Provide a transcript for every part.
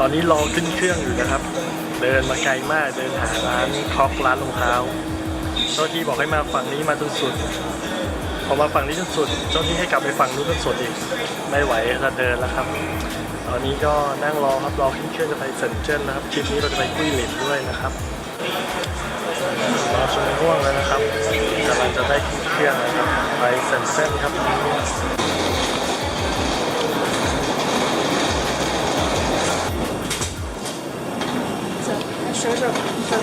ตอนนี้รอขึ้นเครื่องอยู่นะครับ เดินมาไกลมากเดินหาร้านคอกร้านรองเท้าเจ้าที่บอกให้มาฝั่งนี้มาจนสุดพอมาฝั่งนี้จนสุด เจ้าที่ให้กลับไปฝั่งนู้นจนสุดอีกไม่ไหวจะเดินแล้วครับ ตอนนี้ก็นั่งรอครับรอขึ้นเครื่องจะไปเซนเจิ้นนะครับทริปนี้เราจะไปกุ้ยหลินด้วยนะครับรอชมง่วงแล้วนะครับกำลังจะได้ขึ้นเครื่องนะครับไปเซนเจิ้นครับ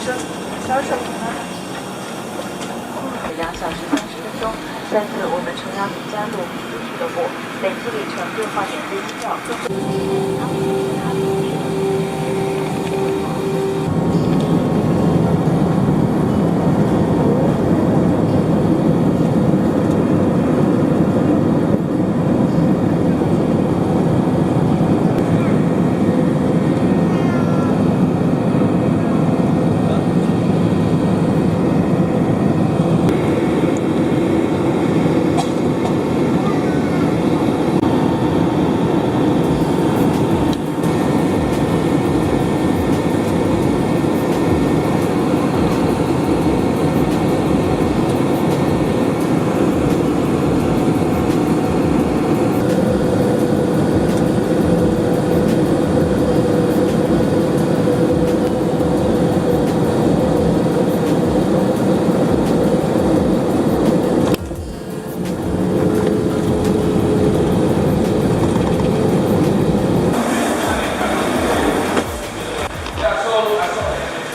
销售两小时三十分钟再次我们诚邀您加入名族俱乐部累次里程兑换免费机票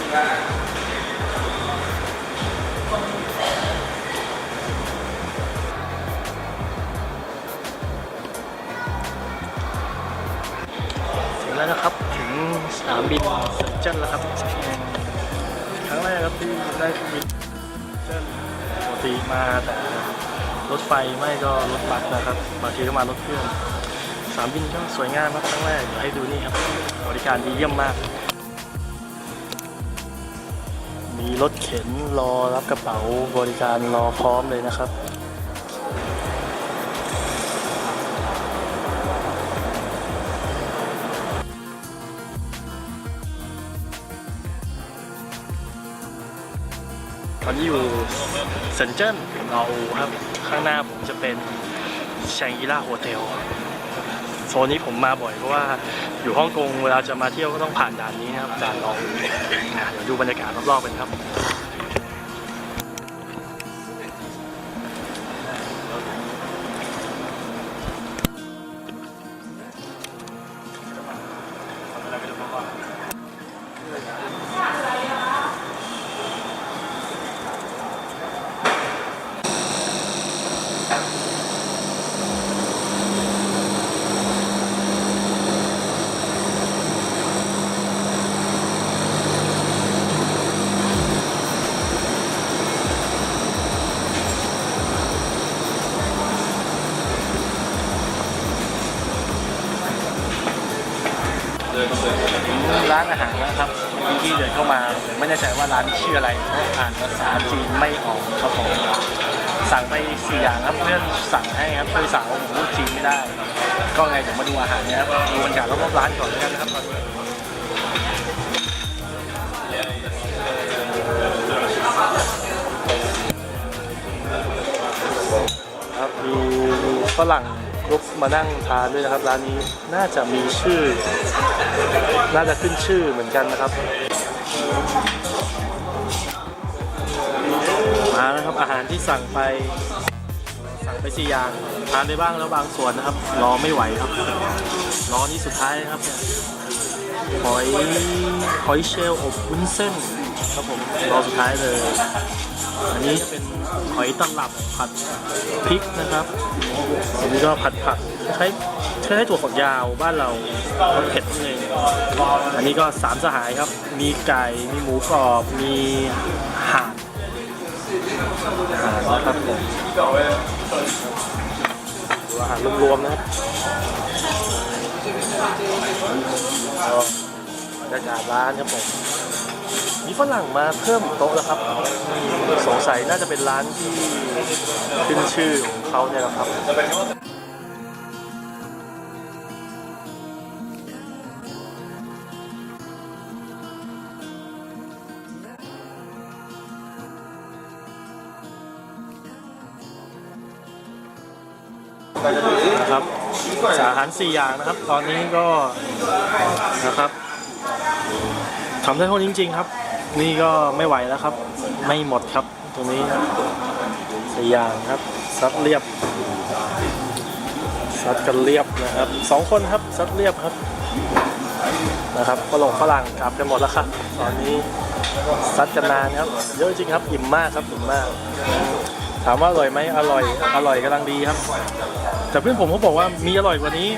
ถึงแล้วนะครับ ถึงสนามบินเซนจันแล้วครับ ครั้งแรกครับที่ได้บินเจิ้นปกติมาแต่รถไฟไม่ก็รถบัสนะครับ บางทีก็มารถเครื่องสนามบินก็สวยงามครับครั้งแรกเดี๋ยวให้ดูนี่ครับ บริการดีเยี่ยมมาก รถเข็นรอรับกระเป๋าบริการรอพร้อมเลยนะครับตอนนี้อยู่เซนเจิ้นเราครับ ข้างหน้าผมจะเป็นแชงอีล่าโฮเทล โซนนี้ผมมาบ่อยเพราะว่าอยู่ฮ่องกงเวลาจะมาเที่ยวก็ต้องผ่านด่านนี้นะครับด่านรองอะเดี๋ยวดูบรรยากาศรอบๆกันครับ ร้านอาหารนะครับเมื่อกี้เดินเข้ามาไม่แน่ใจว่าร้านชื่ออะไรเพราะอ่านภาษาจีนไม่ออกครับผมสั่งไปสี่อย่างครับเพื่อนสั่งให้ครับเพื่อนสาวผมพูดจีนไม่ได้ ก็ไงเดี๋ยวมาดูอาหารนี้ยครับดูบรรยากาศรอบๆร้านก่อนแล้วกันนะครับครับมีฝรั่งลุกมานั่งทานด้วยนะครับ ร้านนี้น่าจะมีชื่อ น่าจะขึ้นชื่อเหมือนกันนะครับ มาแล้วครับอาหารที่สั่งไปสั่งไปสี่อย่างทานได้บ้างแล้วบางส่วนนะครับ รอไม่ไหวครับรอนี่สุดท้ายนะครับเนี่ยหอยหอยเชลล์อบวุ้นเส้น ครับผมรอสุดท้ายเลย อันนี้จะเป็นหอยตลับผัดพริกนะครับอันนี้ก็ผัดผักใช้ใช้ถั่วฝักยาวบ้านเรารสเผ็ดนิดนึงอันนี้ก็สามสหายครับ มีไก่มีหมูกรอบมีห่านห่านนะครับผมอาหารรวมๆนะครับบรรยากาศร้านครับผม มีฝรั่งมาเพิ่มโต๊ะแล้วครับ สงสัยน่าจะเป็นร้านที่ขึ้นชื่อของเขาเนี่ยแหละครับนะครับอาหารสี่อย่างนะครับ ตอนนี้ก็นะครับทำได้เท่าจริง ๆ ครับ นี่ก็ไม่ไหวแล้วครับ ไม่หมดครับตรงนี้สยางครับซัดเรียบซัดกันเรียบนะครับสองคนครับซัดเรียบครับนะครับฝรั่งฝรั่งกลับกันหมดแล้วครับ ตอนนี้ซัดกันนานครับเยอะจริงครับอิ่มมากครับอิ่มมาก ถามว่าอร่อยไหมอร่อยอร่อยกำลังดีครับ แต่เพื่อนผมเขาบอกว่ามีอร่อยกว่านี้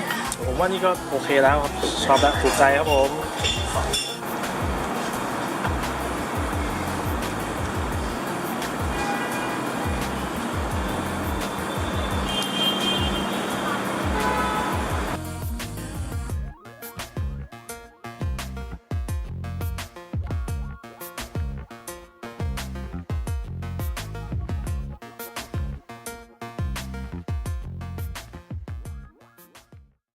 ผมว่านี่ก็โอเคแล้วครับชอบแล้วถูกใจครับผม